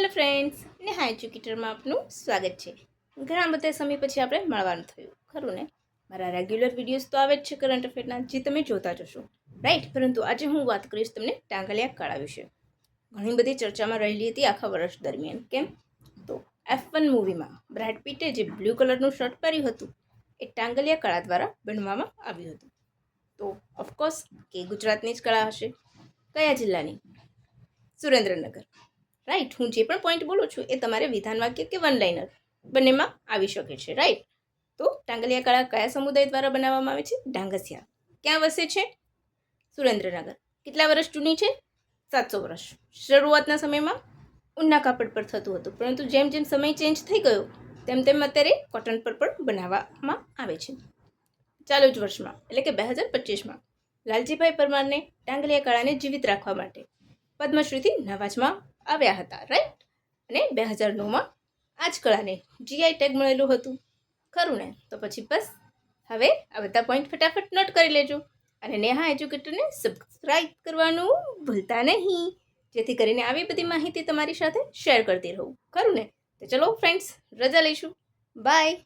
Hello friends Neha એજ્યુકેટરમાં આપનું સ્વાગત છે. ઘણા બધા સમય પછી આપણે મળવાનું થયું, ખરું ને? મારા રેગ્યુલર વિડીયોઝ તો આવે જ છે કરંટ અફેરના જે તમે જોતા જશો રાઈટ પરંતુ આજે હું વાત કરીશ તમને ટાંગલિયા કળા વિશે. ઘણી બધી ચર્ચામાં રહેલી હતી આખા વર્ષ દરમિયાન, કેમ? તો એફ વન મૂવીમાં બ્રેડ પીટે જે બ્લુ કલરનું શર્ટ પહેર્યું હતું, એ ટાંગલિયા કળા દ્વારા બનવામાં આવ્યું હતું. તો ઓફકોર્સ કે ગુજરાતની જ કળા હશે. કયા જિલ્લાની? સુરેન્દ્રનગર. રાઈટ હું જે પણ પોઈન્ટ બોલું છું એ તમારે વિધાન વાક્ય કે વન લાઇનર બંનેમાં આવી શકે છે. રાઈટ તો ડાંગલિયા કળા કયા સમુદાય દ્વારા બનાવવામાં આવે છે? ડાંગસિયા. ક્યાં વસે છે? સુરેન્દ્રનગર. કેટલા વર્ષ જૂની છે? સાતસો વર્ષ. શરૂઆતના સમયમાં ઊનના કાપડ પર થતું હતું. પરંતુ જેમ જેમ સમય ચેન્જ થઈ ગયો, તેમ તેમ અત્યારે કોટન પર પણ બનાવવામાં આવે છે. ચાલુ જ વર્ષમાં, એટલે કે બે હજાર પચીસમાં. લાલજીભાઈ પરમારને ડાંગલિયા કળાને જીવિત રાખવા માટે. પદ્મશ્રીથી નવાજમાં આવ્યા હતા રાઈટ અને બે હજાર નવમાં આ જ કળાને જીઆઈ ટેગ મળેલું હતું. ખરું ને? તો પછી બસ, હવે આ બધા પોઈન્ટ ફટાફટ નોટ કરી લેજો. અને નેહા એજ્યુકેટરને સબસ્ક્રાઈબ કરવાનું ભૂલતા નહીં. જેથી કરીને આવી બધી માહિતી તમારી સાથે શેર કરતી રહું. ખરું ને? તો ચલો ફ્રેન્ડ્સ રજા લઈશું. બાય